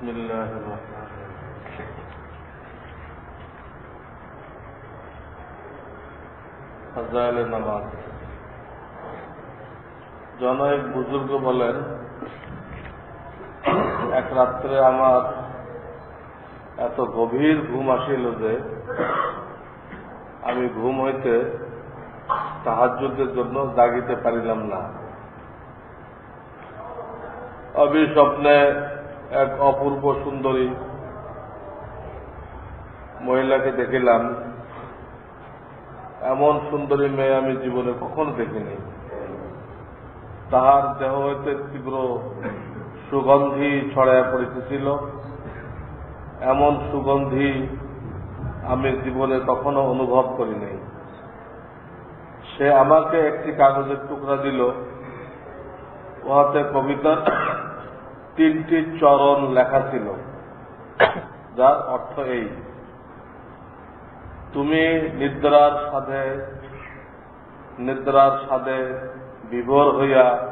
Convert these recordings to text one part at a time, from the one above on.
بسم الله الرحمن الرحيم ফজাইল নামাজ জনৈক বুজুর্গ বলেন এক রাত্রে আমার এত গভীর ঘুম আসিল যে আমি ঘুম হইতে সাহায্যের জন্য জাগিতে পারিলাম না অবিস্বপ্নে এক অপূর্ব সুন্দরী মহিলাকে দেখিলাম। এমন সুন্দরী মেয়ে আমি জীবনে কখনো দেখিনি। তাহার দেহ হইতে তীব্র সুগন্ধি ছড়াইয়া পড়িতেছিল। এমন সুগন্ধি আমি জীবনে কখনো অনুভব করি নাই সে আমাকে একটি কাগজের টুকরা দিল। উহাতে কবিতার তিনটি চরণ লেখা ছিল। যার অর্থ এই। তুমি নিদ্রার সাধে নিদ্রার সাধে বিভোর হইয়া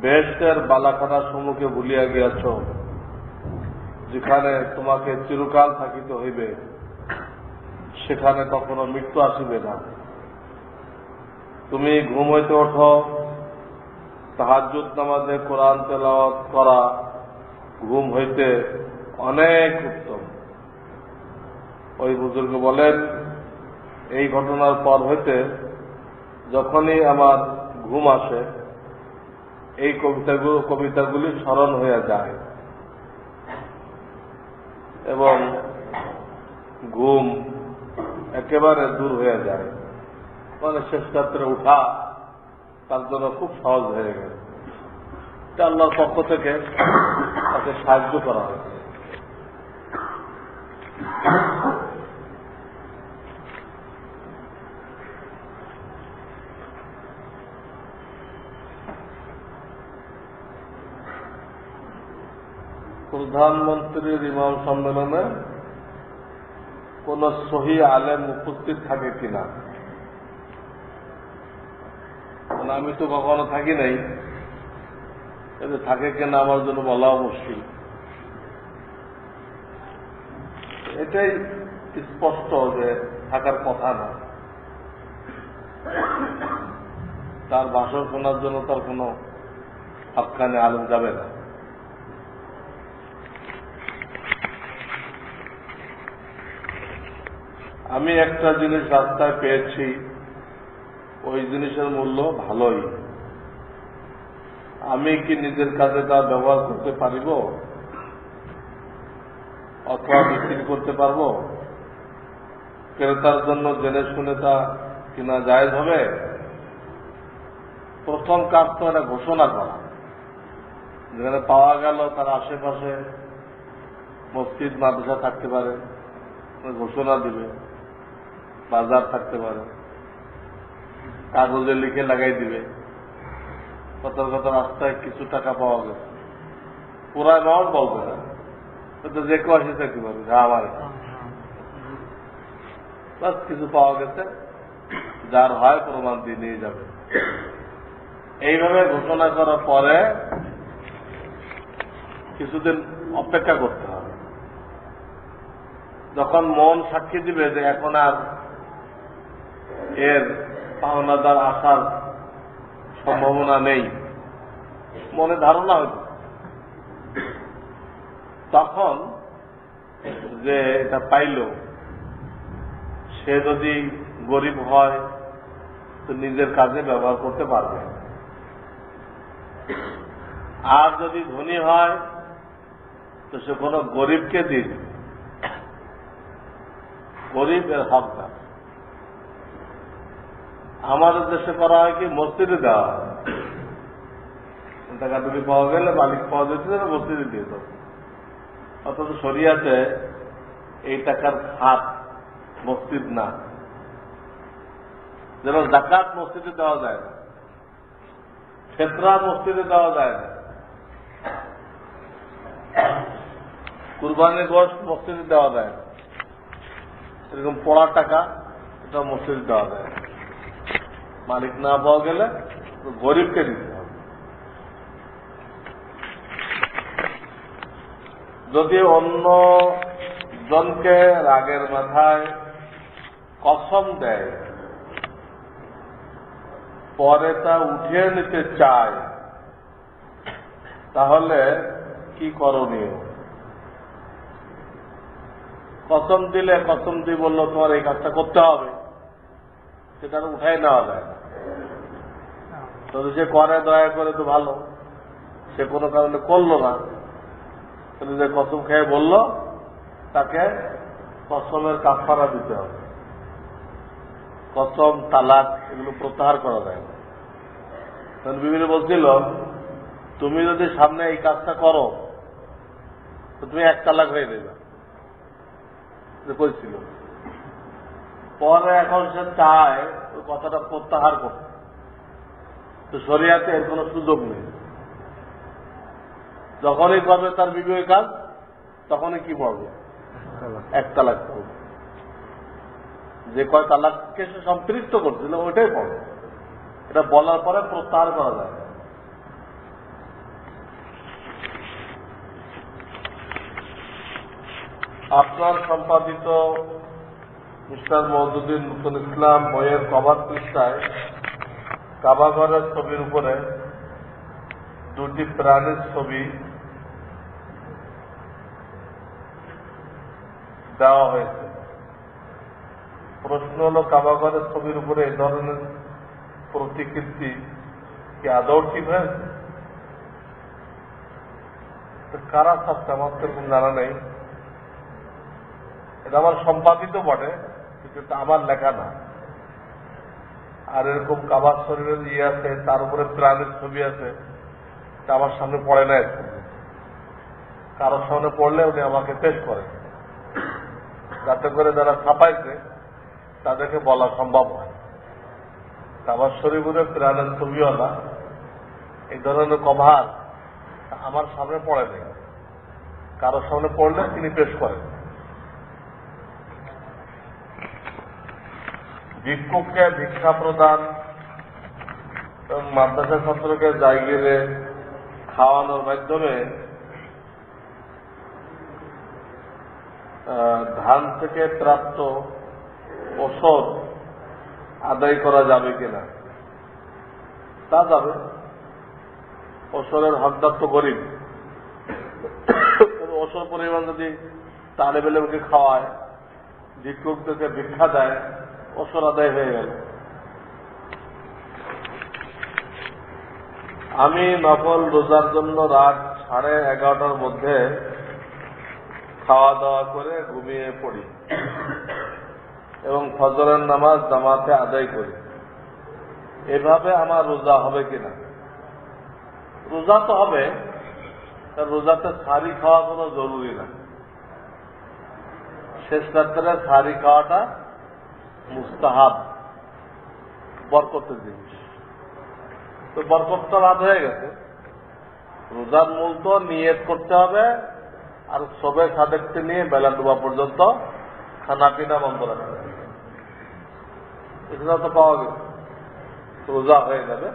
বেহেস্টের বালাখানা সম্মুখে ভুলিয়া গিয়াছ, যেখানে তোমাকে চিরকাল থাকিতে হইবে, সেখানে কখনো মৃত্যু আসিবে না। তুমি ঘুম হইতে ওঠো তাহাজুদ নামাজে কোরআন তেলাওয়াত করা ঘুম হইতে অনেক উত্তম। ওই বুজুর্গ বলেন, এই ঘটনার পর হইতে যখনই আমার ঘুম আসে, এই কবিতাগুলো কবিতাগুলি স্মরণ হয়ে যায়। এবং ঘুম একেবারে দূর হয়ে যায়। মানে শেষ রাত্রে উঠা তার জন্য খুব সহজ হয়ে গেল। এটা আল্লাহর পক্ষ থেকে তাকে সাহায্য করা হয়েছে। প্রধানমন্ত্রীর ইমাম সম্মেলনে কোন সহি আলেম উপস্থিত থাকে কিনা? মানে আমি তো কখনো থাকি নাই। এতে থাকে কিনা আমার জন্য বলাও মুশকিল। এটাই স্পষ্ট যে থাকার কথা না। তার ভাষণ শোনার জন্য তার কোনো হাক্কানে আলম যাবে না। আমি একটা জিনিস রাস্তায় পেয়েছি। ওই জিনিসের মূল্য ভালোই। আমি কি নিজের কাজে তা ব্যবহার করতে পারিব? অথবা বিক্রি করতে পারব? ক্রেতার জন্য জেনে শুনে তা কিনা জায়জ হবে? প্রথম কাজ তো এটা ঘোষণা করা। যেখানে পাওয়া গেল তার আশেপাশে মসজিদ, মাদ্রাসা থাকতে পারে, ঘোষণা দিবে, বাজার থাকতে পারে। কাগজে লিখে লাগাই দিবে। কত কত রাস্তায় কিছু টাকা পাওয়া গেছে পুরা অ্যামাউন্ট বলবে না। তো যে কেউ আসে পারবে হ্যাঁ আমার কিছু পাওয়া গেছে। যার হয় প্রমাণ দিয়ে নিয়ে যাবে। এইভাবে ঘোষণা করার পরে কিছুদিন অপেক্ষা করতে হবে। যখন মন সাক্ষী দিবে যে এখন আর এর পাওনাদার আসার সম্ভাবনা নেই। মনে ধারণা হইত তখন যে এটা পাইল, সে যদি গরিব হয়, তো নিজের কাজে ব্যবহার করতে পারবে। আর যদি ধনী হয়, তো সে কোনো গরিবকে দিন গরিব এর হকদার। আমাদের দেশে করা হয় কি, মসজিদে দেওয়া হয়। টাকা টুকি পাওয়া গেলে, মালিক পাওয়া যেতে মসজিদে দিয়ে দেবো অথচ সরিয়াতে এই টাকার খাত মসজিদ না। যেন জাকাত মসজিদে দেওয়া যায় না, ফেতরা মসজিদে দেওয়া যায় না। কুরবানির গোষ্ঠ মসজিদে দেওয়া যায় না। এরকম পড়ার টাকা, এটা মসজিদে দেওয়া যায় না। মালিক না পাওয়া গেলে গরিবকে দিতে হবে। যদি অন্য জনকে রাগের মাথায় কসম দেয়, পরে তা উঠিয়ে নিতে চায়, তাহলে কি করণীয়? কসম দিলে কসম দিয়ে বলল, তোমার এই কাজটা করতে হবে। সেটা উঠাই নেওয়া যায় না। তবে যে করে, দয়া করে তো ভালো। সে কোনো কারণে করল না। কিন্তু যে কসম খেয়ে বলল, তাকে কসমের কাফারা দিতে হবে। কসম, তালাক এগুলো প্রত্যাহার করা যায় না। বিবিধ বলছিল, তুমি যদি সামনে এই কাজটা করো, তো তুমি এক তালাক হয়ে দেবে কইছিল। পরে এখন সে চায়, ওই কথাটা প্রত্যাহার করতে। তো শরিয়াতে এর কোনো সুযোগ নেই। যখনই করবে তার বিজয় কাজ, তখনই কি পড়বে এক তালাক পড়বে যে কয় তালাককে সে সম্পৃক্ত করছিল ওইটাই পড়বে এটা বলার পরে প্রত্যাহার করা যায়। আপনার সম্পাদিত মিস্টার মহদুদ্দিন নতুন ইসলাম বইয়ের কভার পৃষ্ঠায় কাবাঘরের ছবির উপরে দুটি প্রাণীর ছবি দেওয়া হয়েছে। প্রশ্ন হল কাবাঘরের ছবির উপরে এই ধরনের প্রতিকৃতি কি আদৌ ঠিক হয়েছে কারা ছাপছে আমার তো এরকম জানা নেই। এটা আমার সম্পাদিত বটে, কিন্তু আমার লেখা না। আর এরকম কাবার শরীরের ইয়ে আছে, তার উপরে প্রাণের ছবি আছে, তা আমার সামনে পড়ে না। কারোর সামনে পড়লে উনি আমাকে পেশ করেন। যাতে করে যারা ছাপাইছে, তাদেরকে বলা সম্ভব হয়। কাবার শরীফের প্রাণের ছবিও না। এই ধরনের কভার আমার সামনে পড়ে নেই। কারোর সামনে পড়লে তিনি পেশ করেন। ভিক্ষুককে ভিক্ষা প্রদান এবং মাদ্রাসা ছাত্রকে জায়গিরে খাওয়ানোর মাধ্যমে ধান থেকে প্রাপ্ত ওষুধ আদায় করা যাবে কিনা? তা যাবে। ওষুধের হকদার তো গরিব। ওষুধ পরিমাণ যদি তাহলে বেলেমকে খাওয়ায় ভিক্ষুকদেরকে ভিক্ষা দেয় ওষুধ আদায় হয়ে গেল। আমি নকল রোজার জন্য রাত সাড়ে এগারোটার মধ্যে খাওয়া দাওয়া করে ঘুমিয়ে পড়ি এবং ফজরের নামাজ জামাতে আদায় করি। এভাবে আমার রোজা হবে কিনা? রোজা তো হবে রোজাতে সারি খাওয়া কোনো জরুরি না। শেষ রাত্রে সারি খাওয়াটা মুস্তাহাব, বরকতের জিনিস। তো বরকতটা লাভ হয়ে গেছে। রোজার মূল তো নিয়ত করতে হবে, আর সবে সাদেককে নিয়ে বেলা ডুবা পর্যন্ত খানা পিনা বন্ধ রাখতে হবে। এটা তো পাওয়া গেছে। রোজা হয়ে যাবে।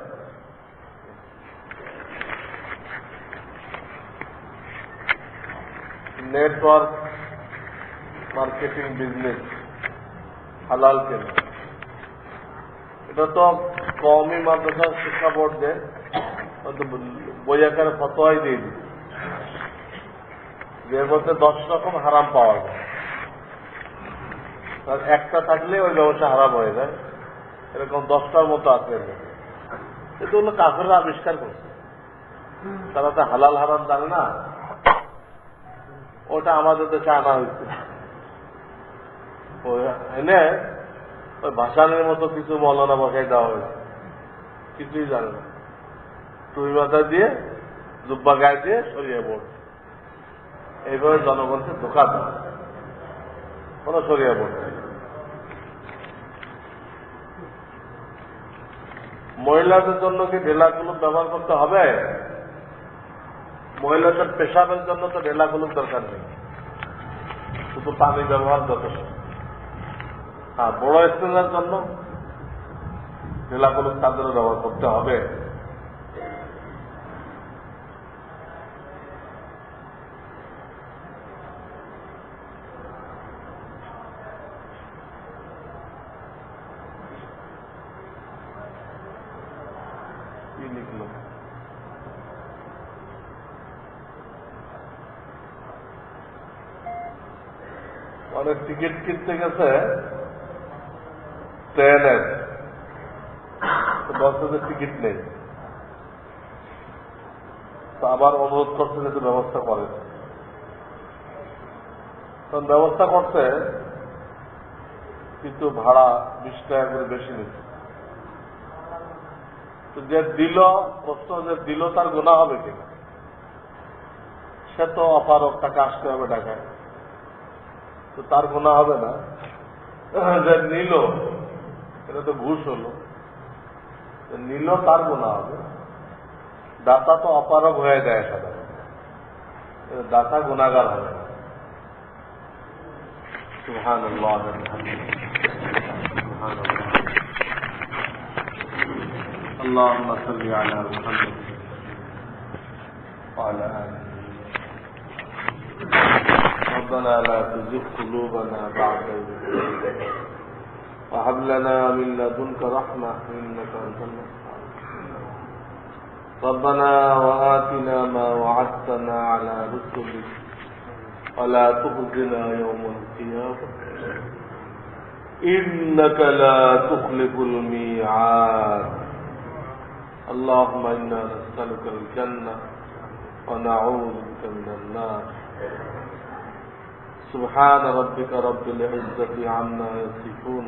নেটওয়ার্ক, মার্কেটিং, বিজনেস হালাল কেনা? এটা তো কওমি মাদ্রাসা শিক্ষা বোর্ড দেয় বই আকারে ফতোয়াই দিয়ে যে এর মধ্যে দশ রকম হারাম পাওয়া যায়। আর একটা থাকলে ওই ব্যবসা হারাম হয়ে যায়। এরকম দশটার মতো আছে কিন্তু ওগুলো কাফেররা আবিষ্কার করছে। তারা তো হালাল হারাম জানে না। ওটা আমাদের দেশে আনা হয়েছে। এনে ওই ভাষানের মতো কিছু মৌলানা বসাই দেওয়া হয়েছে। কিছুই জানে না। টুই মাথা দিয়ে, জুব্বা গায়ে দিয়ে সরিয়ে পড়ছে। এইভাবে জনগণকে ধোকা দেয় কোনো সরিয়ে পড়ছে মহিলাদের জন্য কি ঢেলাগুলো ব্যবহার করতে হবে? মহিলাদের পেশাবের জন্য তো ঢেলাগুলোর দরকার নেই। শুধু পানি ব্যবহার যথেষ্ট। হ্যাঁ বড় স্টেজের জন্য জেলা কোনো স্থানগুলো ব্যবহার করতে হবে। টিকিট কিনতে গেছে। ট্রেনের তো টিকিট নেই। আবার অনুরোধ করছে যাতে ব্যবস্থা করে ব্যবস্থা করছে, কিন্তু ভাড়া বিশ টাকা করে বেশি নিচ্ছে। যে দিল, প্রশ্ন যে দিল তার গোনা হবে কিনা সে তো অপারক টাকা আসতে হবে ঢাকায়। তো তার গোনা হবে না। যে নিল এটা তো ঘুষ হলো যে নিল তার গোনা হবে দাতা তো অপারক হয়ে যায় সাধারণত দাতা গুণাগার হবে না سبحان الله الحمد سبحان الله اللهم صل على محمد وعلى آله ربنا لا تزغ قلوبنا بعد إذ هديتنا وهب لنا من لدنك رحمة إنك أنت الوهاب. ربنا وآتنا ما وعدتنا على رسلك. ولا تخزنا يوم القيامة. إنك لا تخلف الميعاد. اللهم إنا نسألك الجنة ونعوذ بك من النار. سبحان ربك رب العزة عما يصفون.